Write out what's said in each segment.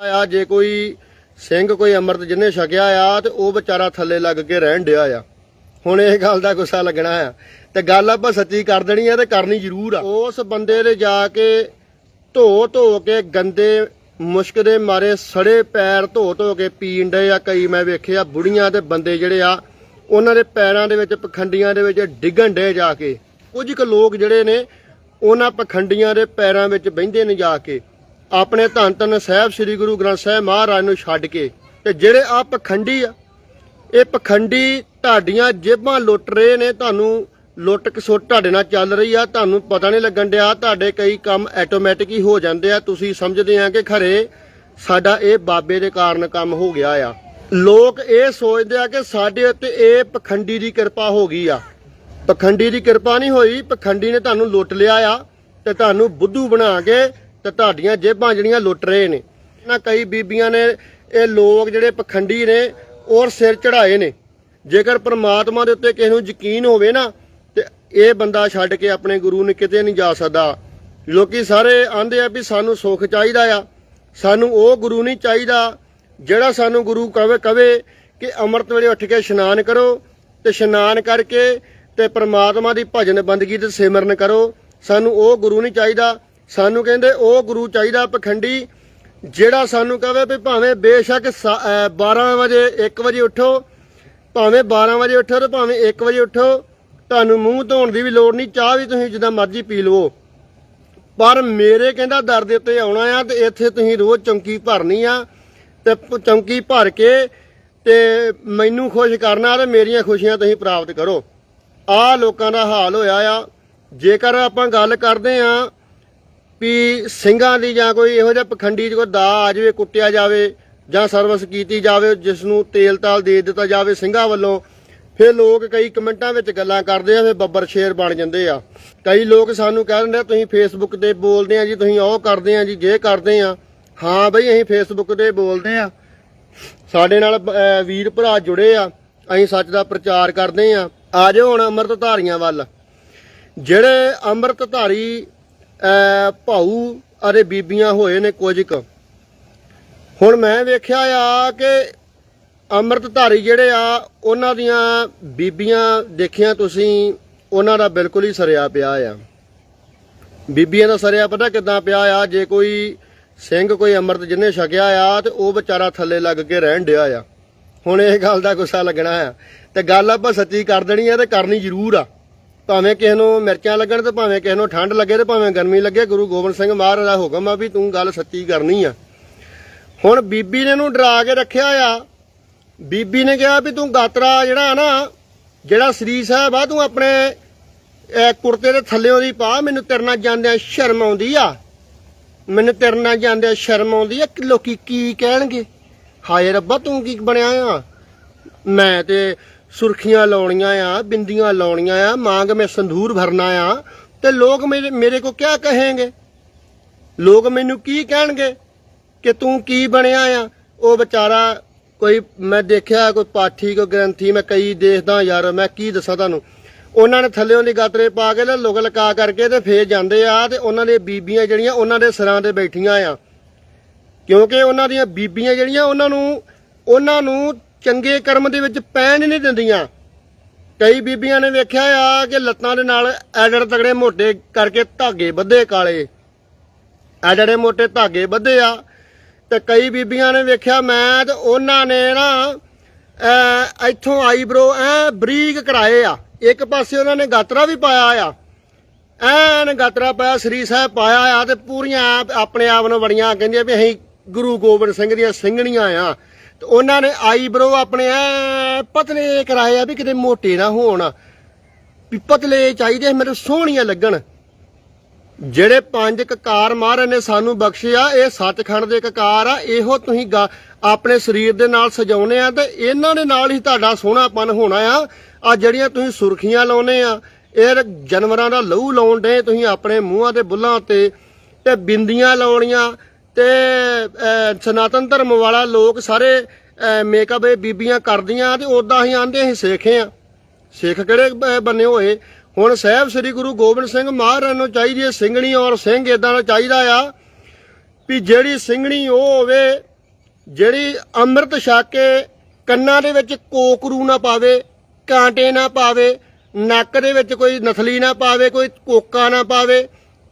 ਆ, ਜੇ ਕੋਈ ਸਿੰਘ, ਕੋਈ ਅੰਮ੍ਰਿਤ ਜਿੰਨੇ ਛਕਿਆ ਆ, ਤੇ ਉਹ ਵਿਚਾਰਾ ਥੱਲੇ ਲੱਗ ਕੇ ਰਹਿਣ ਡਿਆ ਆ। ਹੁਣ ਇਹ ਗੱਲ ਦਾ ਗੁੱਸਾ ਲੱਗਣਾ ਆ। ਤੇ ਗੱਲ ਆਪਾਂ ਸੱਚੀ ਕਰ ਦੇਣੀ ਆ ਤੇ ਕਰਨੀ ਜ਼ਰੂਰ ਆ। ਉਸ ਬੰਦੇ ਦੇ ਜਾ ਕੇ ਧੋ ਧੋ ਕੇ ਗੰਦੇ ਮੁਸ਼ਕ ਦੇ ਮਾਰੇ ਸੜੇ ਪੈਰ ਧੋ ਧੋ ਕੇ ਪੀਣ ਡਏ ਆ ਕਈ। ਮੈਂ ਵੇਖਿਆ ਬੁੜੀਆਂ ਤੇ ਬੰਦੇ ਜਿਹੜੇ ਆ, ਉਹਨਾਂ ਦੇ ਪੈਰਾਂ ਦੇ ਵਿੱਚ ਪਖੰਡੀਆਂ ਦੇ ਵਿੱਚ ਡਿੱਗਣ ਡੇ ਜਾ ਕੇ। ਕੁਝ ਕੁ ਲੋਕ ਜਿਹੜੇ ਨੇ, ਉਹਨਾਂ ਪਖੰਡੀਆਂ ਦੇ ਪੈਰਾਂ ਵਿੱਚ ਬਹਿੰਦੇ ਨੇ ਜਾ ਕੇ। ਆਪਣੇ ਧੰਨ ਧੰਨ ਸਾਹਿਬ ਸ੍ਰੀ ਗੁਰੂ ਗ੍ਰੰਥ ਸਾਹਿਬ ਮਹਾਰਾਜ ਨੂੰ ਛੱਡ ਕੇ ਤੇ ਜਿਹੜੇ ਆ ਪਖੰਡੀ ਆ, ਇਹ ਪਖੰਡੀ ਤੁਹਾਡੀਆਂ ਜੇਬਾਂ ਲੁੱਟ ਰਹੇ ਨੇ, ਤੁਹਾਨੂੰ ਲੁੱਟ ਖਸੁੱਟ ਤੁਹਾਡੇ ਨਾਲ ਚੱਲ ਰਹੀ ਆ, ਤੁਹਾਨੂੰ ਪਤਾ ਨਹੀਂ ਲੱਗਣ ਡਿਆ, ਤੁਹਾਡੇ ਕਈ ਕੰਮ ਆਟੋਮੈਟਿਕ ਹੀ ਹੋ ਜਾਂਦੇ ਆ। ਤੁਸੀਂ ਸਮਝਦੇ ਆ ਕਿ ਖਰੇ ਸਾਡਾ ਇਹ ਬਾਬੇ ਦੇ ਕਾਰਨ ਕੰਮ ਹੋ ਗਿਆ ਆ। ਲੋਕ ਇਹ ਸੋਚਦੇ ਆ ਕਿ ਸਾਡੇ ਉੱਤੇ ਇਹ ਪਖੰਡੀ ਦੀ ਕਿਰਪਾ ਹੋ ਗਈ ਆ। ਪਖੰਡੀ ਦੀ ਕਿਰਪਾ ਨਹੀਂ ਹੋਈ, ਪਖੰਡੀ ਨੇ ਤੁਹਾਨੂੰ ਲੁੱਟ ਲਿਆ ਆ ਤੇ ਤੁਹਾਨੂੰ ਬੁੱਧੂ ਬਣਾ ਕੇ ਤੇ ਤੁਹਾਡੀਆਂ ਜੇਬਾਂ ਜਿਹੜੀਆਂ ਲੁੱਟ ਰਹੇ ਨੇ। ਨਾ ਕਈ ਬੀਬੀਆਂ ਨੇ, ਇਹ ਲੋਕ ਜਿਹੜੇ ਪਖੰਡੀ ਨੇ, ਔਰ ਸਿਰ ਚੜਾਏ ਨੇ। ਜੇਕਰ ਪ੍ਰਮਾਤਮਾ ਦੇ ਉੱਤੇ ਕਿਸੇ ਨੂੰ ਯਕੀਨ ਹੋਵੇ ਨਾ, ਤੇ ਇਹ ਬੰਦਾ ਛੱਡ ਕੇ ਆਪਣੇ ਗੁਰੂ ਨੂੰ ਕਿਤੇ ਨਹੀਂ ਜਾ ਸਕਦਾ। ਲੋਕੀ ਸਾਰੇ ਆਂਦੇ ਆ ਵੀ ਸਾਨੂੰ ਸੁੱਖ ਚਾਹੀਦਾ ਆ। ਸਾਨੂੰ ਉਹ ਗੁਰੂ ਨਹੀਂ ਚਾਹੀਦਾ, ਜਿਹੜਾ ਸਾਨੂੰ ਗੁਰੂ ਕਵੇ ਕਵੇ ਕਿ ਅੰਮ੍ਰਿਤ ਵੇਲੇ ਉੱਠ ਕੇ ਇਸ਼ਨਾਨ ਕਰੋ ਤੇ ਇਸ਼ਨਾਨ ਕਰਕੇ ਤੇ ਪ੍ਰਮਾਤਮਾ ਦੀ ਭਜਨ ਬੰਦਗੀ ਤੇ ਸਿਮਰਨ ਕਰੋ। ਸਾਨੂੰ ਉਹ ਗੁਰੂ ਨਹੀਂ ਚਾਹੀਦਾ ਸਾਨੂੰ ਕਹਿੰਦੇ ਉਹ ਗੁਰੂ ਚਾਹੀਦਾ ਪਖੰਡੀ, ਜਿਹੜਾ ਸਾਨੂੰ ਕਹੇ ਵੀ ਭਾਵੇਂ ਬੇਸ਼ੱਕ ਸਾ- ਅਹ 12 ਵਜੇ 1 ਵਜੇ ਉੱਠੋ, ਭਾਵੇਂ 12 ਵਜੇ ਉੱਠੋ ਤੇ ਭਾਵੇਂ 1 ਵਜੇ ਉੱਠੋ, ਤੁਹਾਨੂੰ ਮੂੰਹ ਧੋਣ ਦੀ ਵੀ ਲੋੜ ਨਹੀਂ, ਚਾਹ ਵੀ ਤੁਸੀਂ ਜਿੱਦਾਂ ਮਰਜ਼ੀ ਪੀ ਲਵੋ। ਪਰ ਮੇਰੇ ਕਹਿੰਦਾ ਦਰ ਦੇ ਉੱਤੇ ਆਉਣਾ ਆ ਤੇ ਇੱਥੇ ਤੁਸੀਂ ਰੋਜ਼ ਚੌਂਕੀ ਭਰਨੀ ਆ ਤੇ ਚੌਂਕੀ ਭਰ ਕੇ ਤੇ ਮੈਨੂੰ ਖੁਸ਼ ਕਰਨਾ ਤੇ ਮੇਰੀਆਂ ਖੁਸ਼ੀਆਂ ਤੁਸੀਂ ਪ੍ਰਾਪਤ ਕਰੋ। ਆਹ ਲੋਕਾਂ ਦਾ ਹਾਲ ਹੋਇਆ ਆ। ਜੇਕਰ ਆਪਾਂ ਗੱਲ ਕਰਦੇ ਆ ਵੀ ਸਿੰਘਾਂ ਦੀ ਜਾਂ ਕੋਈ ਇਹੋ ਜਿਹਾ ਪਖੰਡੀ ਚ ਕੋਈ ਦਾ ਆ ਜਾਵੇ, ਕੁੱਟਿਆ ਜਾਵੇ ਜਾਂ ਸਰਵਿਸ ਕੀਤੀ ਜਾਵੇ ਜਿਸ ਨੂੰ ਤੇਲ ਤਾਲ ਦੇ ਦਿੱਤਾ ਜਾਵੇ ਸਿੰਘਾਂ ਵੱਲੋਂ, ਫਿਰ ਲੋਕ ਕਈ ਕਮੈਂਟਾਂ ਵਿੱਚ ਗੱਲਾਂ ਕਰਦੇ ਆ, ਫਿਰ ਬੱਬਰ ਸ਼ੇਰ ਬਣ ਜਾਂਦੇ ਆ। ਕਈ ਲੋਕ ਸਾਨੂੰ ਕਹਿ ਦਿੰਦੇ ਆ, ਤੁਸੀਂ ਫੇਸਬੁੱਕ ਤੇ ਬੋਲਦੇ ਆ ਜੀ, ਤੁਸੀਂ ਉਹ ਕਰਦੇ ਆ ਜੀ, ਜੇ ਕਰਦੇ ਆ। ਹਾਂ ਬਈ, ਅਸੀਂ ਫੇਸਬੁੱਕ ਤੇ ਬੋਲਦੇ ਆ। ਸਾਡੇ ਨਾਲ ਵੀਰ ਭਰਾ ਜੁੜੇ ਆ, ਅਸੀਂ ਸੱਚ ਦਾ ਪ੍ਰਚਾਰ ਕਰਦੇ ਆ। ਆ ਜਾਓ ਹੁਣ ਅੰਮ੍ਰਿਤ ਧਾਰੀਆਂ ਵੱਲ। ਜਿਹੜੇ ਅੰਮ੍ਰਿਤ ਧਾਰੀ ਅਹ, ਭਾਊ ਅਤੇ ਬੀਬੀਆਂ ਹੋਏ ਨੇ ਕੁਝ ਕੁ। ਹੁਣ ਮੈਂ ਵੇਖਿਆ ਆ ਕਿ ਅੰਮ੍ਰਿਤਧਾਰੀ ਜਿਹੜੇ ਆ ਉਹਨਾਂ ਦੀਆਂ ਬੀਬੀਆਂ ਦੇਖੀਆਂ ਤੁਸੀਂ ਉਹਨਾਂ ਦਾ ਬਿਲਕੁਲ ਹੀ ਸਰਿਆ ਪਿਆ ਆ। ਬੀਬੀਆਂ ਦਾ ਸਰਿਆ ਪਤਾ ਕਿਦਾਂ ਪਿਆ ਆ ਜੇ ਕੋਈ ਸਿੰਘ ਕੋਈ ਅੰਮ੍ਰਿਤ ਜਿੰਨੇ ਛਕਿਆ ਆ ਤੇ ਉਹ ਵਿਚਾਰਾ ਥੱਲੇ ਲੱਗ ਕੇ ਰਹਿਣ ਡਿਆ ਆ। ਹੁਣ ਇਹ ਗੱਲ ਦਾ ਗੁੱਸਾ ਲੱਗਣਾ ਆ। ਤੇ ਗੱਲ ਆਪਾਂ ਸੱਚੀ ਕਰ ਦੇਣੀ ਆ ਤੇ ਕਰਨੀ ਜ਼ਰੂਰ ਆ। ਭਾਵੇਂ ਕਿਸੇ ਨੂੰ ਮਿਰਚਾਂ ਲੱਗਣ ਤੇ ਭਾਵੇਂ ਕਿਸੇ ਨੂੰ ਠੰਡ ਲੱਗੇ ਤੇ ਭਾਵੇਂ ਗਰਮੀ ਲੱਗੇ, ਗੁਰੂ ਗੋਬਿੰਦ ਸਿੰਘ ਮਹਾਰਾਜ ਦਾ ਹੁਕਮ ਆ ਵੀ ਤੂੰ ਗੱਲ ਸੱਚੀ ਕਰਨੀ ਆ। ਹੁਣ ਬੀਬੀ ਨੇ ਇਹਨੂੰ ਡਰਾ ਕੇ ਰੱਖਿਆ ਆ। ਬੀਬੀ ਨੇ ਕਿਹਾ ਵੀ ਤੂੰ ਗਾਤਰਾ ਜਿਹੜਾ ਨਾ, ਜਿਹੜਾ ਸ੍ਰੀ ਸਾਹਿਬ ਆ, ਤੂੰ ਆਪਣੇ ਇਹ ਕੁਰਤੇ ਦੇ ਥੱਲੇੋਂ ਦੀ ਪਾ, ਮੈਨੂੰ ਤੇਰੇ ਜਾਂਦਿਆਂ ਸ਼ਰਮ ਆਉਂਦੀ ਆ। ਮੈਨੂੰ ਤੇਰੇ ਜਾਂਦਿਆਂ ਸ਼ਰਮ ਆਉਂਦੀ ਆ ਲੋਕੀ ਕੀ ਕਹਿਣਗੇ? ਹਾਏ ਰੱਬਾ, ਤੂੰ ਕੀ ਬਣਿਆ ਆ? ਮੈਂ ਤੇ ਸੁਰਖੀਆਂ ਲਾਉਣੀਆਂ ਆ, ਬਿੰਦੀਆਂ ਲਾਉਣੀਆਂ ਆ, ਮਾਂਗ ਮੈਂ ਸੰਧੂਰ ਭਰਨਾ ਆ ਤੇ ਲੋਕ ਮੇਰੇ ਮੇਰੇ ਕੋ ਕਿਆ ਕਹੇਂਗੇ? ਲੋਕ ਮੈਨੂੰ ਕੀ ਕਹਿਣਗੇ ਕਿ ਤੂੰ ਕੀ ਬਣਿਆ ਆ? ਉਹ ਵਿਚਾਰਾ ਕੋਈ ਮੈਂ ਦੇਖਿਆ, ਕੋਈ ਪਾਠੀ, ਕੋਈ ਗ੍ਰੰਥੀ, ਮੈਂ ਕਈ ਦੇਖਦਾ ਯਾਰ, ਮੈਂ ਕੀ ਦੱਸਾਂ ਤੁਹਾਨੂੰ? ਉਹਨਾਂ ਨੇ ਥੱਲੇੋਂ ਦੀ ਗਾਤਰੇ ਪਾ ਕੇ ਨਾ ਲਕਾ ਕਰਕੇ ਤੇ ਫੇਰ ਜਾਂਦੇ ਆ ਤੇ ਉਹਨਾਂ ਦੇ ਬੀਬੀਆਂ ਜਿਹੜੀਆਂ ਉਹਨਾਂ ਦੇ ਸਿਰਾਂ ਤੇ ਬੈਠੀਆਂ ਆ। ਕਿਉਂਕਿ ਉਹਨਾਂ ਦੀਆਂ ਬੀਬੀਆਂ ਜਿਹੜੀਆਂ ਉਹਨਾਂ ਨੂੰ ਉਹਨਾਂ ਨੂੰ ਚੰਗੇ ਕਰਮ ਦੇ ਵਿੱਚ ਪੈਣ ਹੀ ਨਹੀਂ ਦਿੰਦੀਆਂ। ਕਈ ਬੀਬੀਆਂ ਨੇ ਵੇਖਿਆ ਆ ਕਿ ਲੱਤਾਂ ਦੇ ਨਾਲ ਐਡੜ ਤਗੜੇ ਮੋਟੇ ਕਰਕੇ ਧਾਗੇ ਬੱਧੇ ਕਾਲੇ। ਐਡੜੇ ਮੋਟੇ ਧਾਗੇ ਬੱਧੇ ਆ ਤੇ ਕਈ ਬੀਬੀਆਂ ਨੇ ਵੇਖਿਆ ਮੈਂ ਤੇ ਉਹਨਾਂ ਨੇ ਨਾ ਅਹ, ਇੱਥੋਂ ਆਈਬ੍ਰੋ ਐ ਬਰੀਕ ਕਰਾਏ ਆ। ਇੱਕ ਪਾਸੇ ਉਹਨਾਂ ਨੇ ਗਾਤਰਾ ਵੀ ਪਾਇਆ ਆ। ਐਨ ਗਾਤਰਾ ਪਾਇਆ ਸ੍ਰੀ ਸਾਹਿਬ ਪਾਇਆ ਆ ਤੇ ਪੂਰੀਆਂ ਆਪਣੇ ਆਪ ਨੂੰ ਬੜੀਆਂ ਕਹਿੰਦੀਆਂ ਵੀ ਅਸੀਂ ਗੁਰੂ ਗੋਬਿੰਦ ਸਿੰਘ ਦੀਆਂ ਸਿੰਘਣੀਆਂ ਆ। ਤੇ ਉਹਨਾਂ ਨੇ ਆਈਬ੍ਰੋ ਆਪਣੇ, ਐ ਪਤਲੇ ਕਰਾਏ ਆ ਵੀ ਕਿਤੇ ਮੋਟੇ ਨਾ ਹੋਣ। ਵੀ ਪਤਲੇ ਚਾਹੀਦੇ, ਮੈਨੂੰ ਸੋਹਣੀਆਂ ਲੱਗਣ। ਜਿਹੜੇ ਪੰਜ ਕਕਾਰ ਮਹਾਰਾਜ ਨੇ ਸਾਨੂੰ ਬਖਸ਼ਿਆ, ਇਹ ਸੱਚਖੰਡ ਦੇ ਕਕਾਰ ਆ, ਇਹੋ ਤੁਸੀਂ ਗਾ- ਆਪਣੇ ਸਰੀਰ ਦੇ ਨਾਲ ਸਜਾਉਨੇ ਆ ਤੇ ਇਹਨਾਂ ਦੇ ਨਾਲ ਹੀ ਤੁਹਾਡਾ ਸੋਹਣਾਪਨ ਹੋਣਾ ਆ। ਆ ਜਿਹੜੀਆਂ ਤੁਸੀਂ ਸੁਰਖੀਆਂ ਲਾਉਨੇ ਆ, ਇਹ ਜਾਨਵਰਾਂ ਦਾ ਲਹੂ ਲਾਉਣ ਦੇ ਤੁਸੀਂ ਆਪਣੇ ਮੂੰਹਾਂ ਤੇ ਬੁੱਲਾਂ ਤੇ ਤੇ ਬਿੰਦੀਆਂ ਲਾਉਣੀਆਂ ਤੇ ਸਨਾਤਨ ਧਰਮ ਵਾਲਾ ਲੋਕ ਸਾਰੇ ਮੇਕਅਪ ਇਹ ਬੀਬੀਆਂ ਕਰਦੀਆਂ ਤੇ ਉਦਾਂ ਹੀ ਆਂਦੇ ਅਸੀਂ ਸਿੱਖੇ ਆ। ਸਿੱਖ ਕਿਹੜੇ ਬੰਨੇ ਹੋਏ? ਹੁਣ ਸਾਹਿਬ ਸ੍ਰੀ ਗੁਰੂ ਗੋਬਿੰਦ ਸਿੰਘ ਮਹਾਰਾਜ ਨੂੰ ਚਾਹੀਦੀ ਹੈ ਸਿੰਘਣੀ ਔਰ ਸਿੰਘ ਇਦਾਂ ਦਾ ਚਾਹੀਦਾ ਆ ਵੀ ਜਿਹੜੀ ਸਿੰਘਣੀ ਉਹ ਹੋਵੇ, ਜਿਹੜੀ ਅੰਮ੍ਰਿਤ ਛਕ ਕੇ ਕੰਨਾਂ ਦੇ ਵਿੱਚ ਕੋਕਰੂ ਨਾ ਪਾਵੇ, ਕਾਂਟੇ ਨਾ ਪਾਵੇ, ਨੱਕ ਦੇ ਵਿੱਚ ਕੋਈ ਨਥਲੀ ਨਾ ਪਾਵੇ, ਕੋਈ ਕੋਕਾ ਨਾ ਪਾਵੇ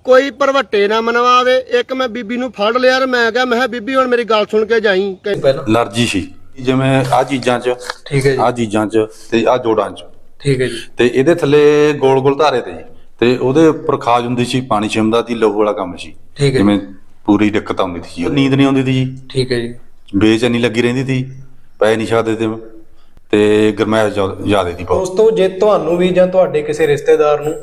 ਕੋਈ ਭਰਵੱਟੇ ਨਾ ਮਨਵਾਵੇ। ਇੱਕ ਮੈਂ ਬੀਬੀ ਨੂੰ ਫੜ ਲਿਆ ਤੇ ਮੈਂ ਕਿਹਾ ਮੈਂ ਕਿਹਾ ਬੀਬੀ ਹੁਣ ਮੇਰੀ ਗੱਲ ਸੁਣ ਕੇ ਜਾਈ। ਅਲਰਜੀ ਸੀ। ਜਿਵੇਂ ਆ ਚੀਜ਼ਾਂ 'ਚ ਠੀਕ ਹੈ ਜੀ। ਆ ਚੀਜ਼ਾਂ 'ਚ ਤੇ ਆ ਜੋੜਾਂ 'ਚ। ਠੀਕ ਹੈ ਜੀ। ਤੇ ਇਹਦੇ ਥੱਲੇ ਗੋਲ ਗੋਲ ਧਾਰੇ ਤੇ ਤੇ ਉਹਦੇ ਉੱਪਰ ਖਾਜ ਹੁੰਦੀ ਸੀ ਪਾਣੀ ਛਿਮਦਾ ਸੀ ਲਹੂ ਵਾਲਾ ਕੰਮ ਸੀ। ਠੀਕ ਹੈ। ਜਿਵੇਂ ਪੂਰੀ ਦਿੱਕਤ ਆਉਂਦੀ ਸੀ ਜੀ। ਨੀਂਦ ਨਹੀਂ ਆਉਂਦੀ ਸੀ ਜੀ। ਠੀਕ ਹੈ ਜੀ। ਬੇਚੈਨੀ ਲੱਗੀ ਰਹਿੰਦੀ ਸੀ। ਪੈ ਨਹੀਂ ਸਕਦੇ ਤੇ ਤੇ ਗਰਮੈਸ਼ ਜ਼ਿਆਦਾ ਸੀ ਬਹੁਤ। ਦੋਸਤੋ ਜੇ ਤੁਹਾਨੂੰ ਵੀ ਜਾਂ ਤੁਹਾਡੇ ਕਿਸੇ ਰਿਸ਼ਤੇਦਾਰ ਨੂੰ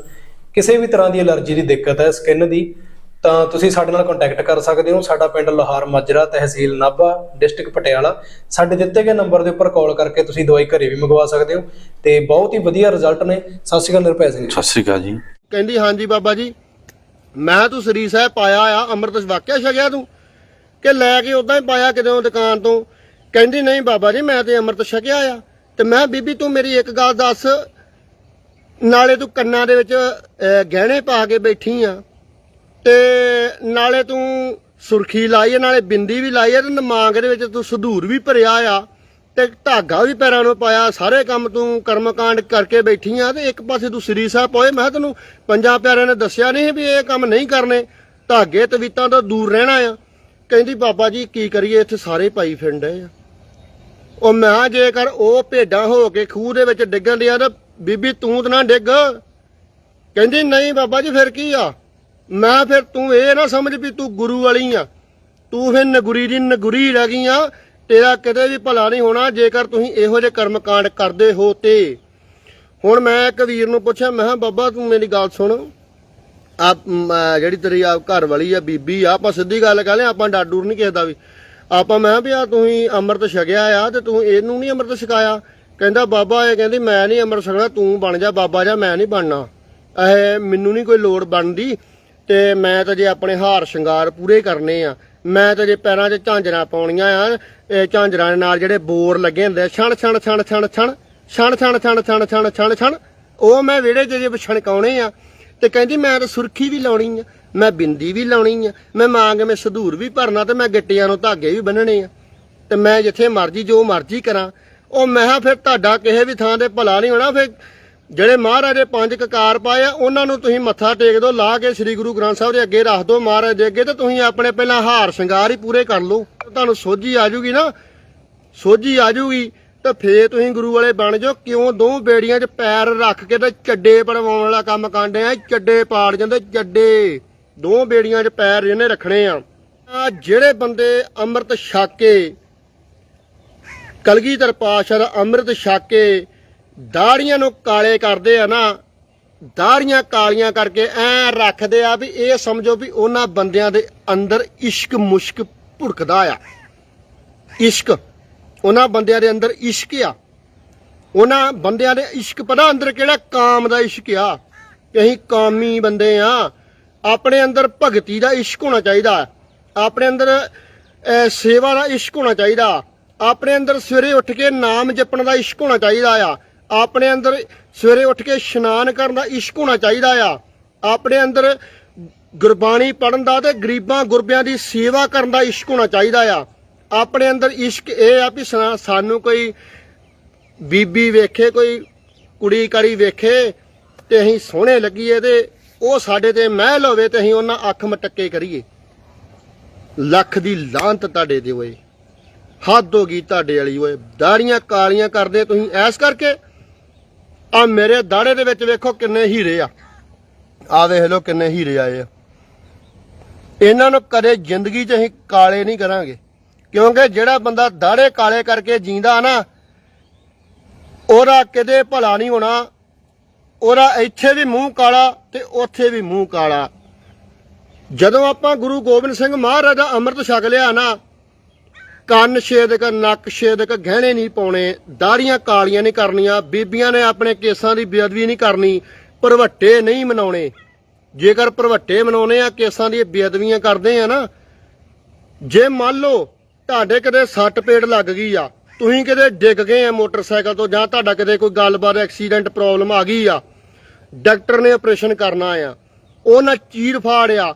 ਕਿਸੇ ਵੀ ਤਰ੍ਹਾਂ ਦੀ ਅਲਰਜੀ ਦੀ ਦਿੱਕਤ ਹੈ ਸਕਿਨ ਦੀ ਤਾਂ ਤੁਸੀਂ ਸਾਡੇ ਨਾਲ ਕੰਟੈਕਟ ਕਰ ਸਕਦੇ ਹੋ। ਸਾਡਾ ਪਿੰਡ ਲੋਹਾਰ ਮਾਜਰਾ ਤਹਿਸੀਲ ਨਾਭਾ ਡਿਸਟ੍ਰਿਕਟ ਪਟਿਆਲਾ। ਸਾਡੇ ਦਿੱਤੇ ਗਏ ਨੰਬਰ ਦੇ ਉੱਪਰ ਕਾਲ ਕਰਕੇ ਤੁਸੀਂ ਦਵਾਈ ਘਰੇ ਵੀ ਮੰਗਵਾ ਸਕਦੇ ਹੋ ਤੇ ਬਹੁਤ ਹੀ ਵਧੀਆ ਰਿਜ਼ਲਟ ਨੇ। ਸਤਿ ਸ਼੍ਰੀ ਅਕਾਲ ਨਿਰਭੈ ਸਿੰਘ ਸਤਿ ਸ੍ਰੀ ਅਕਾਲ ਜੀ। ਕਹਿੰਦੀ ਹਾਂਜੀ ਬਾਬਾ ਜੀ ਮੈਂ ਤੂੰ ਸ੍ਰੀ ਸਾਹਿਬ ਪਾਇਆ ਆ ਅੰਮ੍ਰਿਤ ਵਾਕਿਆ ਛਕਿਆ ਤੂੰ? ਕਿ ਲੈ ਕੇ ਉਦਾਂ ਹੀ ਪਾਇਆ ਕਿਦੋਂ ਦੁਕਾਨ ਤੋਂ? ਕਹਿੰਦੀ ਨਹੀਂ ਬਾਬਾ ਜੀ ਮੈਂ ਤੇ ਅੰਮ੍ਰਿਤ ਛਕਿਆ ਆ। ਤੇ ਮੈਂ ਬੀਬੀ ਤੂੰ ਮੇਰੀ ਇੱਕ ਗੱਲ ਦੱਸ ਨਾਲੇ ਤੂੰ ਕੰਨਾਂ ਦੇ ਵਿੱਚ ਗਹਿਣੇ ਪਾ ਕੇ ਬੈਠੀ ਆ ਤੇ ਨਾਲੇ ਤੂੰ ਸੁਰਖੀ ਲਾਈ ਹੈ ਨਾਲੇ ਬਿੰਦੀ ਵੀ ਲਾਈ ਹੈ ਤੇ ਨਮਾਂਗ ਦੇ ਵਿੱਚ ਤੂੰ ਸੁਧੂਰ ਵੀ ਭਰਿਆ ਆ ਤੇ ਧਾਗਾ ਵੀ ਪੈਰਾਂ ਨੂੰ ਪਾਇਆ, ਸਾਰੇ ਕੰਮ ਤੂੰ ਕਰਮਕਾਂਡ ਕਰਕੇ ਬੈਠੀ ਆ ਤੇ ਇੱਕ ਪਾਸੇ ਤੂੰ ਸ੍ਰੀ ਸਾਹਿਬ ਪੋਏ ਮੈਂ ਕਿਹਾ ਤੈਨੂੰ ਪੰਜਾਂ ਪਿਆਰਿਆਂ ਨੇ ਦੱਸਿਆ ਨਹੀਂ ਵੀ ਇਹ ਕੰਮ ਨਹੀਂ ਕਰਨੇ, ਧਾਗੇ ਤਵੀਤਾਂ ਤੋਂ ਦੂਰ ਰਹਿਣਾ ਆ। ਕਹਿੰਦੀ, ਬਾਬਾ ਜੀ, ਕੀ ਕਰੀਏ? ਇੱਥੇ ਸਾਰੇ ਪਾਈ ਭਾਈ ਫਿਰਦੇ ਆ। ਉਹ ਮੈਂ ਜੇਕਰ ਉਹ ਭੇਡਾਂ ਹੋ ਕੇ ਖੂਹ ਦੇ ਵਿੱਚ ਡਿੱਗਣ ਦੀਆਂ ਤਾਂ ਬੀਬੀ ਤੂੰ ਤਾਂ ਨਾ ਡਿੱਗ। ਕਹਿੰਦੀ, ਨਹੀਂ ਬਾਬਾ ਜੀ, ਫਿਰ ਕੀ ਆ? ਮੈਂ ਫਿਰ ਤੂੰ ਇਹ ਨਾ ਸਮਝ ਵੀ ਤੂੰ ਗੁਰੂ ਵਾਲੀ ਆ। ਤੂੰ ਫਿਰ ਨਗੁਰੀ ਦੀ ਨਗੁਰੀ ਰਹਿ ਗਈ ਆ। ਤੇਰਾ ਕਿਤੇ ਵੀ ਭਲਾ ਨਹੀਂ ਹੋਣਾ, ਜੇਕਰ ਤੁਸੀਂ ਇਹੋ ਜਿਹੇ ਕਰਮ ਕਾਂਡ ਕਰਦੇ ਹੋ ਤੇ। ਹੁਣ ਮੈਂ ਇੱਕ ਵੀਰ ਨੂੰ ਪੁੱਛਿਆ, ਮੈਂ ਕਿਹਾ, ਬਾਬਾ, ਤੂੰ ਮੇਰੀ ਗੱਲ ਸੁਣ। ਆ, ਜਿਹੜੀ ਤੇਰੀ ਆ ਘਰ ਵਾਲੀ ਆ, ਬੀਬੀ ਆ, ਆਪਾਂ ਸਿੱਧੀ ਗੱਲ ਕਰ ਲਿਆ, ਆਪਾਂ ਡਾਡੂਰ ਨਹੀਂ ਕਿਸੇ ਦਾ ਵੀ। ਆਪਾਂ ਮੈਂ ਕਿਹਾ ਵੀ ਆ, ਤੁਸੀਂ ਅੰਮ੍ਰਿਤ ਛਕਿਆ ਆ ਤੇ ਤੂੰ ਇਹਨੂੰ ਨਹੀਂ ਅੰਮ੍ਰਿਤ ਛਕਾਇਆ। ਕਹਿੰਦਾ ਬਾਬਾ ਇਹ ਕਹਿੰਦੀ ਮੈਂ ਨਹੀਂ ਅੰਮ੍ਰਿਤ ਛਕਣਾ ਤੂੰ ਬਣ ਜਾ ਬਾਬਾ ਜਾਂ ਮੈਂ ਨਹੀਂ ਬਣਨਾ ਇਹ ਮੈਨੂੰ ਨਹੀਂ ਕੋਈ ਲੋੜ ਬਣਦੀ ਤੇ ਮੈਂ ਤਾਂ ਜੇ ਆਪਣੇ ਹਾਰ ਸ਼ਿੰਗਾਰ ਪੂਰੇ ਕਰਨੇ ਆ ਮੈਂ ਤਾਂ ਜੇ ਪੈਰਾਂ 'ਚ ਝਾਂਜਰਾਂ ਪਾਉਣੀਆਂ ਆ ਇਹ ਝਾਂਜਰਾਂ ਦੇ ਨਾਲ ਜਿਹੜੇ ਬੋਰ ਲੱਗੇ ਹੁੰਦੇ ਆ ਛਣ ਛਣ ਛਣ ਛਣ ਛਣ ਛਣ ਛਣ ਛਣ ਛਣ ਛਣ ਛਣ ਛਣ ਉਹ ਮੈਂ ਵਿਹੜੇ 'ਚ ਜੇ ਛਣਕਾਉਣੇ ਆ ਤੇ ਕਹਿੰਦੀ ਮੈਂ ਤਾਂ ਸੁਰਖੀ ਵੀ ਲਾਉਣੀ ਆ ਮੈਂ ਬਿੰਦੀ ਵੀ ਲਾਉਣੀ ਆ ਮੈਂ ਮਾਂਗ ਮੈਂ ਸਧੂਰ ਵੀ ਭਰਨਾ ਤੇ ਮੈਂ ਗਿੱਟਿਆਂ ਨੂੰ ਧਾਗੇ ਵੀ ਬੰਨਣੇ ਆ ਤੇ ਮੈਂ ਜਿੱਥੇ ਮਰਜ਼ੀ ਜੋ ਮਰਜ਼ੀ ਕਰਾਂ ਉਹ ਮੈਂ ਕਿਹਾ ਫਿਰ ਤੁਹਾਡਾ ਕਿਸੇ ਵੀ ਥਾਂ ਤੇ ਭਲਾ ਨਹੀਂ ਹੋਣਾ, ਫਿਰ ਜਿਹੜੇ ਮਹਾਰਾਜ ਦੇ ਪੰਜ ਕਕਾਰ ਪਾਏ ਆ, ਉਹਨਾਂ ਨੂੰ ਤੁਸੀਂ ਮੱਥਾ ਟੇਕ ਦਿਓ ਲਾ ਕੇ ਸ੍ਰੀ ਗੁਰੂ ਗ੍ਰੰਥ ਸਾਹਿਬ ਦੇ ਅੱਗੇ ਰੱਖ ਦਿਓ ਮਹਾਰਾਜ ਦੇ ਅੱਗੇ, ਤੇ ਤੁਸੀਂ ਆਪਣੇ ਪਹਿਲਾਂ ਹਾਰ ਸ਼ਿੰਗਾਰ ਹੀ ਪੂਰੇ ਕਰ ਲਓ। ਤੁਹਾਨੂੰ ਸੋਝੀ ਆ ਜੂਗੀ ਨਾ, ਸੋਝੀ ਆ ਜੂਗੀ, ਤਾਂ ਫੇਰ ਤੁਸੀਂ ਗੁਰੂ ਵਾਲੇ ਬਣ ਜਾਓ। ਕਿਉਂ ਦੋ ਬੇੜੀਆਂ 'ਚ ਪੈਰ ਰੱਖ ਕੇ ਤੇ ਚੱਡੇ ਪੜਵਾਉਣ ਵਾਲਾ ਕੰਮ ਕਾਂਡੇ ਆ, ਚੱਡੇ ਪਾੜ ਜਾਂਦੇ, ਚੱਡੇ। ਦੋ ਬੇੜੀਆਂ 'ਚ ਪੈਰ ਇਹਨੇ ਰੱਖਣੇ ਆ। ਆ ਜਿਹੜੇ ਬੰਦੇ ਅੰਮ੍ਰਿਤ ਛਕ ਕੇ ਕਲਗੀਧਰ ਪਾਤਸ਼ਾਹ ਦਾ ਅੰਮ੍ਰਿਤ ਛਕ ਕੇ ਦਾੜੀਆਂ ਨੂੰ ਕਾਲੇ ਕਰਦੇ ਆ ਨਾ, ਦਾੜੀਆਂ ਕਾਲੀਆਂ ਕਰਕੇ ਐ ਰੱਖਦੇ ਆ ਵੀ ਇਹ ਸਮਝੋ ਵੀ ਉਹਨਾਂ ਬੰਦਿਆਂ ਦੇ ਅੰਦਰ ਇਸ਼ਕ ਮੁਸ਼ਕ ਭੁੜਕਦਾ ਆ। ਇਸ਼ਕ, ਉਹਨਾਂ ਬੰਦਿਆਂ ਦੇ ਅੰਦਰ ਇਸ਼ਕ ਆ। ਉਹਨਾਂ ਬੰਦਿਆਂ ਦੇ ਇਸ਼ਕ ਪਤਾ ਅੰਦਰ ਕਿਹੜਾ ਕਾਮ ਦਾ ਇਸ਼ਕ ਆ? ਕਿ ਅਸੀਂ ਕਾਮੀ ਬੰਦੇ ਆ। ਆਪਣੇ ਅੰਦਰ ਭਗਤੀ ਦਾ ਇਸ਼ਕ ਹੋਣਾ ਚਾਹੀਦਾ। ਆਪਣੇ ਅੰਦਰ ਸੇਵਾ ਦਾ ਇਸ਼ਕ ਹੋਣਾ ਚਾਹੀਦਾ। ਆਪਣੇ ਅੰਦਰ ਸਵੇਰੇ ਉੱਠ ਕੇ ਨਾਮ ਜਪਣ ਦਾ ਇਸ਼ਕ ਹੋਣਾ ਚਾਹੀਦਾ ਆ। ਆਪਣੇ ਅੰਦਰ ਸਵੇਰੇ ਉੱਠ ਕੇ ਇਸ਼ਨਾਨ ਕਰਨ ਦਾ ਇਸ਼ਕ ਹੋਣਾ ਚਾਹੀਦਾ ਆ। ਆਪਣੇ ਅੰਦਰ ਗੁਰਬਾਣੀ ਪੜਨ ਦਾ ਤੇ ਗਰੀਬਾਂ ਗੁਰਬਿਆਂ ਦੀ ਸੇਵਾ ਕਰਨ ਦਾ ਇਸ਼ਕ ਹੋਣਾ ਚਾਹੀਦਾ ਆ। ਆਪਣੇ ਅੰਦਰ ਇਸ਼ਕ ਇਹ ਆ ਵੀ ਸਾਨੂੰ ਕੋਈ ਬੀਬੀ ਵੇਖੇ, ਕੋਈ ਕੁੜੀ ਕਾੜੀ ਵੇਖੇ ਤੇ ਅਸੀਂ ਸੋਹਣੇ ਲੱਗੀਏ ਤੇ ਉਹ ਸਾਡੇ ਤੇ ਮਹਿਲ ਹੋਵੇ ਤੇ ਅਸੀਂ ਉਹਨਾਂ ਅੱਖ ਮਟੱਕੇ ਕਰੀਏ। ਲੱਖ ਦੀ ਲਾਂਤ ਤੁਹਾਡੇ ਦੇ ਓਏ ਹੱਦ ਹੋ ਗਈ ਤੁਹਾਡੇ ਵਾਲੀ, ਓਏ। ਦਾੜੀਆਂ ਕਾਲੀਆਂ ਕਰਦੇ ਤੁਸੀਂ ਐਸ ਕਰਕੇ? ਆ ਮੇਰੇ ਦਾੜੇ ਦੇ ਵਿੱਚ ਵੇਖੋ ਕਿੰਨੇ ਹੀਰੇ ਆ। ਆ ਵੇਖ ਲਓ ਕਿੰਨੇ ਹੀਰੇ ਆਏ ਆ। ਇਹਨਾਂ ਨੂੰ ਕਦੇ ਜ਼ਿੰਦਗੀ 'ਚ ਅਸੀਂ ਕਾਲੇ ਨਹੀਂ ਕਰਾਂਗੇ। ਕਿਉਂਕਿ ਜਿਹੜਾ ਬੰਦਾ ਦਾੜੇ ਕਾਲੇ ਕਰਕੇ ਜੀਂਦਾ ਨਾ, ਉਹਦਾ ਕਿਤੇ ਭਲਾ ਨਹੀਂ ਹੋਣਾ। ਉਹਦਾ ਇੱਥੇ ਵੀ ਮੂੰਹ ਕਾਲਾ ਤੇ ਉੱਥੇ ਵੀ ਮੂੰਹ ਕਾਲਾ। ਜਦੋਂ ਆਪਾਂ ਗੁਰੂ ਗੋਬਿੰਦ ਸਿੰਘ ਮਹਾਰਾਜ ਦਾ ਅੰਮ੍ਰਿਤ ਛਕ ਲਿਆ ਨਾ ਕੰਨ ਛੇਦਕ, ਨੱਕ ਛੇਦਕ, ਗਹਿਣੇ ਨਹੀਂ ਪਾਉਣੇ, ਦਾੜੀਆਂ ਕਾਲੀਆਂ ਨਹੀਂ ਕਰਨੀਆਂ, ਬੀਬੀਆਂ ਨੇ ਆਪਣੇ ਕੇਸਾਂ ਦੀ ਬੇਅਦਬੀ ਨਹੀਂ ਕਰਨੀ, ਭਰਵੱਟੇ ਨਹੀਂ ਮਨਾਉਣੇ। ਜੇਕਰ ਭਰਵੱਟੇ ਮਨਾਉਣੇ ਆ, ਕੇਸਾਂ ਦੀ ਬੇਅਦਬੀਆਂ ਕਰਦੇ ਆ ਨਾ, ਜੇ ਮੰਨ ਲਓ ਤੁਹਾਡੇ ਕਿਤੇ ਸੱਟ ਪੇੜ ਲੱਗ ਗਈ ਆ, ਤੁਸੀਂ ਕਿਤੇ ਡਿੱਗ ਗਏ ਆ ਮੋਟਰਸਾਈਕਲ ਤੋਂ ਜਾਂ ਤੁਹਾਡਾ ਕਿਤੇ ਕੋਈ ਗੱਲਬਾਤ, ਐਕਸੀਡੈਂਟ, ਪ੍ਰੋਬਲਮ ਆ ਗਈ ਆ, ਡਾਕਟਰ ਨੇ ਆਪਰੇਸ਼ਨ ਕਰਨਾ ਆ, ਉਹਨਾਂ ਚੀਰ ਫਾੜਿਆ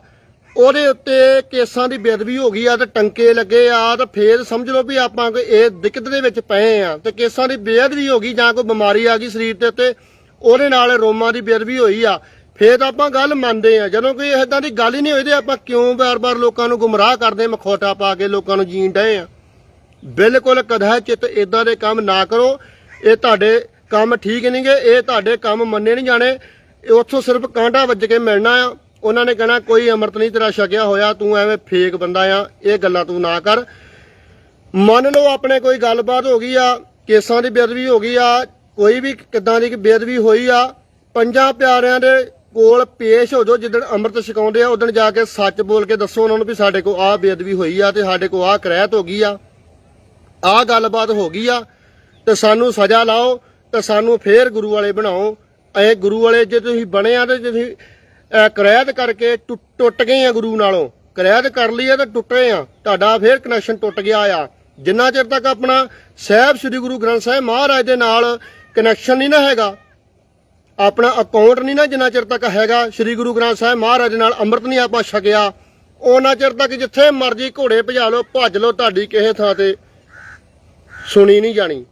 ਉਹਦੇ ਉੱਤੇ ਕੇਸਾਂ ਦੀ ਬੇਦਬੀ ਹੋ ਗਈ ਆ ਤੇ ਟੰਕੇ ਲੱਗੇ ਆ ਤੇ ਫੇਰ ਸਮਝ ਲਓ ਵੀ ਆਪਾਂ ਕੋਈ ਇਹ ਦਿੱਕਤ ਦੇ ਵਿੱਚ ਪਏ ਆ ਤੇ ਕੇਸਾਂ ਦੀ ਬੇਅਦਬੀ ਹੋ ਗਈ ਜਾਂ ਕੋਈ ਬਿਮਾਰੀ ਆ ਗਈ ਸਰੀਰ ਦੇ ਉੱਤੇ ਉਹਦੇ ਨਾਲ ਰੋਮਾਂ ਦੀ ਬੇਦਬੀ ਹੋਈ ਆ। ਫੇਰ ਤਾਂ ਆਪਾਂ ਗੱਲ ਮੰਨਦੇ ਆ। ਜਦੋਂ ਕੋਈ ਇਦਾਂ ਦੀ ਗੱਲ ਹੀ ਨਹੀਂ ਹੋਈ ਤੇ ਆਪਾਂ ਕਿਉਂ ਬਾਰ-ਬਾਰ ਲੋਕਾਂ ਨੂੰ ਗੁੰਮਰਾਹ ਕਰਦੇ, ਮਖੌਟਾ ਪਾ ਕੇ ਲੋਕਾਂ ਨੂੰ ਜੀਣ ਡਏ ਆ? ਬਿਲਕੁਲ ਕਦਾ ਚਿੱਤ ਇਦਾਂ ਦੇ ਕੰਮ ਨਾ ਕਰੋ। ਇਹ ਤੁਹਾਡੇ ਕੰਮ ਠੀਕ ਨਹੀਂਗੇ, ਇਹ ਤੁਹਾਡੇ ਕੰਮ ਮੰਨੇ ਨਹੀਂ ਜਾਣੇ। ਉੱਥੋਂ ਸਿਰਫ ਕਾਂਟਾ ਵੱਜ ਕੇ ਮਿਲਣਾ ਆ। ਉਹਨਾਂ ਨੇ ਕਹਿਣਾ, ਕੋਈ ਅੰਮ੍ਰਿਤ ਨਹੀਂ ਤੇਰਾ ਛਕਿਆ ਹੋਇਆ, ਤੂੰ ਐਵੇਂ ਫੇਕ ਬੰਦਾ ਆ, ਇਹ ਗੱਲਾਂ ਤੂੰ ਨਾ ਕਰ। ਮੰਨ ਲਓ ਆਪਣੇ ਕੋਈ ਗੱਲਬਾਤ ਹੋ ਗਈ ਆ, ਕੇਸਾਂ ਦੀ ਬੇਅਦਬੀ ਹੋ ਗਈ ਆ, ਕੋਈ ਵੀ ਕਿੱਦਾਂ ਦੀ ਬੇਅਦਬੀ ਹੋਈ ਆ, ਪੰਜਾਂ ਪਿਆਰਿਆਂ ਦੇ ਕੋਲ ਪੇਸ਼ ਹੋ ਜਾਓ ਜਿੱਦਣ ਅੰਮ੍ਰਿਤ ਛਕਾਉਂਦੇ ਆ ਉਦੋਂ ਜਾ ਕੇ ਸੱਚ ਬੋਲ ਕੇ ਦੱਸੋ ਉਹਨਾਂ ਨੂੰ ਵੀ ਸਾਡੇ ਕੋਲ ਆਹ ਬੇਅਦਬੀ ਹੋਈ ਆ ਤੇ ਸਾਡੇ ਕੋਲ ਆਹ ਕਰਾਇਤ ਹੋ ਗਈ ਆ, ਆਹ ਗੱਲਬਾਤ ਹੋ ਗਈ ਆ, ਤੇ ਸਾਨੂੰ ਸਜ਼ਾ ਲਾਓ, ਤੇ ਸਾਨੂੰ ਫੇਰ ਗੁਰੂ ਵਾਲੇ ਬਣਾਓ। ਐ ਗੁਰੂ ਵਾਲੇ ਜੇ ਤੁਸੀਂ ਬਣੇ ਆ ਤੇ ਤੁਸੀਂ ਅਹ, ਕਰਕੇ ਟੁੱਟ ਟੁੱਟ ਗਏ ਆ ਗੁਰੂ ਨਾਲੋਂ। ਕਰਾਇਤ ਕਰ ਲਈ ਆ ਤੇ ਟੁੱਟੇ ਆ। ਤੁਹਾਡਾ ਫੇਰ ਕਨੈਕਸ਼ਨ ਟੁੱਟ ਗਿਆ ਆ। ਜਿੰਨਾ ਚਿਰ ਤੱਕ ਆਪਣਾ ਸਾਹਿਬ ਸ੍ਰੀ ਗੁਰੂ ਗ੍ਰੰਥ ਸਾਹਿਬ ਮਹਾਰਾਜ ਦੇ ਨਾਲ ਕਨੈਕਸ਼ਨ ਨਹੀਂ ਨਾ ਹੈਗਾ ਆਪਣਾ ਅਕਾਊਂਟ ਨਹੀਂ ਨਾ ਜਿੰਨਾ ਚਿਰ ਤੱਕ ਹੈਗਾ ਸ੍ਰੀ ਗੁਰੂ ਗ੍ਰੰਥ ਸਾਹਿਬ ਮਹਾਰਾਜ ਦੇ ਨਾਲ ਅੰਮ੍ਰਿਤ ਨਹੀਂ ਆਪਾਂ ਛਕਿਆ ਉਹਨਾਂ ਚਿਰ ਤੱਕ ਜਿੱਥੇ ਮਰਜ਼ੀ ਘੋੜੇ ਭਜਾ ਲਓ ਭੱਜ ਲਓ ਤੁਹਾਡੀ ਕਿਸੇ ਥਾਂ ਤੇ ਸੁਣੀ ਨਹੀਂ ਜਾਣੀ।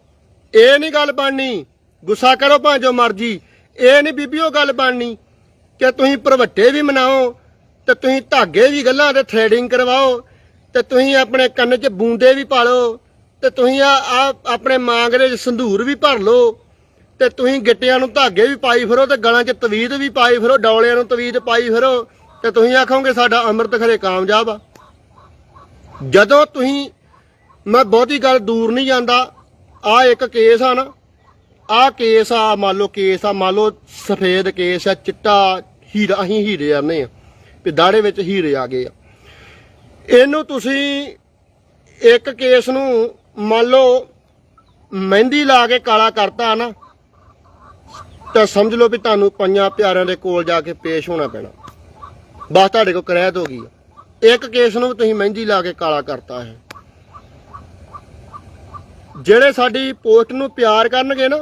ਇਹ ਨਹੀਂ ਗੱਲ ਬਣਨੀ ਗੁੱਸਾ ਕਰੋ ਭਾਵੇਂ ਜੋ ਮਰਜ਼ੀ ਇਹ ਨਹੀਂ ਬੀਬੀਓ ਗੱਲ ਬਣਨੀ। ਕਿ ਤੁਸੀਂ ਭਰਵੱਟੇ ਵੀ ਮਨਾਓ ਤੇ ਤੁਸੀਂ ਧਾਗੇ ਵੀ ਗੱਲਾਂ ਤੇ ਥ੍ਰੈਡਿੰਗ ਕਰਵਾਓ ਤੇ ਤੁਸੀਂ ਆਪਣੇ ਕੰਨ 'ਚ ਬੂੰਦੇ ਵੀ ਪਾ ਲਓ ਤੇ ਤੁਸੀਂ ਆ ਆਪਣੇ ਮਾਂਗਰੇ 'ਚ ਸੰਧੂਰ ਵੀ ਭਰ ਲਓ ਤੇ ਤੁਸੀਂ ਗਿੱਟਿਆਂ ਨੂੰ ਧਾਗੇ ਵੀ ਪਾਈ ਫਿਰੋ ਤੇ ਗਲਾਂ 'ਚ ਤਵੀਤ ਵੀ ਪਾਈ ਫਿਰੋ, ਡੌਲਿਆਂ ਨੂੰ ਤਵੀਤ ਪਾਈ ਫਿਰੋ ਤੇ ਤੁਸੀਂ ਆਖੋਗੇ ਸਾਡਾ ਅੰਮ੍ਰਿਤ ਖਰੇ ਕਾਮਯਾਬ ਆ। ਜਦੋਂ ਤੁਸੀਂ, ਮੈਂ ਬਹੁਤੀ ਗੱਲ ਦੂਰ ਨਹੀਂ ਜਾਂਦਾ, ਆ ਇੱਕ ਕੇਸ ਆ ਨਾ, ਆ ਕੇਸ ਆ, ਮੰਨ ਲਓ ਕੇਸ ਆ, ਮੰਨ ਲਓ ਸਫੇਦ ਕੇਸ ਆ, ਚਿੱਟਾ ਹੀਰਾ, ਅਸੀਂ ਹੀਰੇ ਆਨੇ ਆ ਵੀ ਦਾੜੇ ਵਿੱਚ ਹੀਰੇ ਆ ਗਏ ਆ। ਇਹਨੂੰ ਤੁਸੀਂ ਇੱਕ ਕੇਸ ਨੂੰ ਮੰਨ ਲਓ ਮਹਿੰਦੀ ਲਾ ਕੇ ਕਾਲਾ ਕਰਤਾ ਨਾ, ਤਾਂ ਸਮਝ ਲਓ ਵੀ ਤੁਹਾਨੂੰ ਪੰਜਾਂ ਪਿਆਰਿਆਂ ਦੇ ਕੋਲ ਜਾ ਕੇ ਪੇਸ਼ ਹੋਣਾ ਪੈਣਾ। ਬਸ ਤੁਹਾਡੇ ਕੋਲ ਕਰਾਇਤ ਹੋ ਗਈ ਆ। ਇੱਕ ਕੇਸ ਨੂੰ ਤੁਸੀਂ ਮਹਿੰਦੀ ਲਾ ਕੇ ਕਾਲਾ ਕਰਤਾ ਹੈ। ਜਿਹੜੇ ਸਾਡੀ ਪੋਸਟ ਨੂੰ ਪਿਆਰ ਕਰਨਗੇ ਨਾ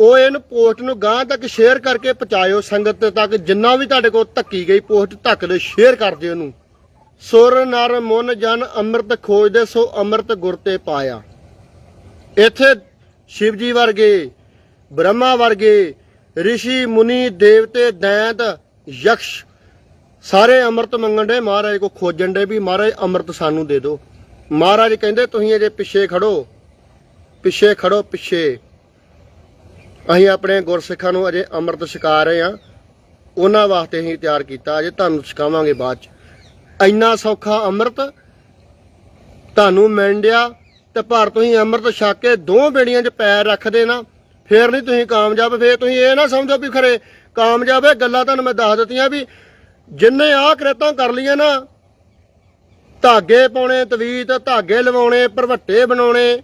ਉਹ ਇਹਨੂੰ ਪੋਸਟ ਨੂੰ ਗਾਂ ਤੱਕ ਸ਼ੇਅਰ ਕਰਕੇ ਪਹੁੰਚਾਇਓ ਸੰਗਤ ਤੱਕ, ਜਿੰਨਾ ਵੀ ਤੁਹਾਡੇ ਕੋਲ ਧੱਕੀ ਗਈ ਪੋਸਟ, ਧੱਕ ਦੇ ਸ਼ੇਅਰ ਕਰ ਦਿਓ ਉਹਨੂੰ ਸੁਰ ਨਰ ਮਨ ਜਨ ਅੰਮ੍ਰਿਤ ਖੋਜਦੇ, ਸੋ ਅੰਮ੍ਰਿਤ ਗੁਰ ਤੇ ਪਾਇਆ। ਇੱਥੇ ਸ਼ਿਵ ਜੀ ਵਰਗੇ, ਬ੍ਰਹਮਾ ਵਰਗੇ ઋષਿ ਮੁਨੀ, ਦੇਵਤੇ, ਦੈਂਤ, ਯਕਸ਼, ਸਾਰੇ ਅੰਮ੍ਰਿਤ ਮੰਗਣ ਦੇ ਮਹਾਰਾਜ ਕੋ ਖੋਜਣ ਦੇ ਵੀ ਮਹਾਰਾਜ ਅੰਮ੍ਰਿਤ ਸਾਨੂੰ ਦੇ ਦਿਓ। ਮਹਾਰਾਜ ਕਹਿੰਦੇ, ਤੁਸੀਂ ਅਜੇ ਪਿੱਛੇ ਖੜੋ ਪਿੱਛੇ ਖੜੋ, ਪਿੱਛੇ। ਅਸੀਂ ਆਪਣੇ ਗੁਰਸਿੱਖਾਂ ਨੂੰ ਅਜੇ ਅੰਮ੍ਰਿਤ ਛਕਾ ਰਹੇ ਆ ਉਹਨਾਂ ਵਾਸਤੇ ਅਸੀਂ ਤਿਆਰ ਕੀਤਾ। ਅਜੇ ਤੁਹਾਨੂੰ ਛਕਾਵਾਂਗੇ ਬਾਅਦ ਚ। ਇੰਨਾ ਸੌਖਾ ਅੰਮ੍ਰਿਤ ਤੁਹਾਨੂੰ ਮਿਲਣਿਆ ਤੇ ਪਰ ਤੁਸੀਂ ਅੰਮ੍ਰਿਤ ਛਕ ਕੇ ਦੋ ਬੇੜੀਆਂ 'ਚ ਪੈਰ ਰੱਖਦੇ ਨਾ ਫੇਰ ਨਹੀਂ ਤੁਸੀਂ ਕਾਮਯਾਬ, ਫੇਰ ਤੁਸੀਂ ਇਹ ਨਾ ਸਮਝੋ ਵੀ ਖਰੇ ਕਾਮਯਾਬ ਹੈ ਗੱਲਾਂ ਤੁਹਾਨੂੰ ਮੈਂ ਦੱਸ ਦਿੱਤੀਆਂ ਵੀ ਜਿੰਨੇ ਆਹ ਕ੍ਰਿਤਾਂ ਕਰ ਲਈਆਂ ਨਾ, ਧਾਗੇ ਪਾਉਣੇ, ਤਵੀਤ, ਧਾਗੇ ਲਵਾਉਣੇ, ਭਰਵੱਟੇ ਬਣਾਉਣੇ,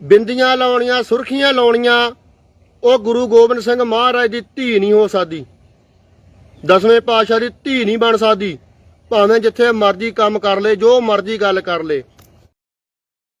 ਬਿੰਦੀਆਂ ਲਾਉਣੀਆਂ, ਸੁਰਖੀਆਂ ਲਾਉਣੀਆਂ ਉਹ ਗੁਰੂ ਗੋਬਿੰਦ ਸਿੰਘ ਮਹਾਰਾਜ ਦੀ ਧੀ ਨਹੀਂ ਹੋ ਸਕਦੀ। ਦਸਵੇਂ ਪਾਤਸ਼ਾਹ ਦੀ ਧੀ ਨਹੀਂ ਬਣ ਸਕਦੀ। ਭਾਵੇਂ ਜਿੱਥੇ ਮਰਜ਼ੀ ਕੰਮ ਕਰ ਲੇ, ਜੋ ਮਰਜ਼ੀ ਗੱਲ ਕਰ ਲੇ।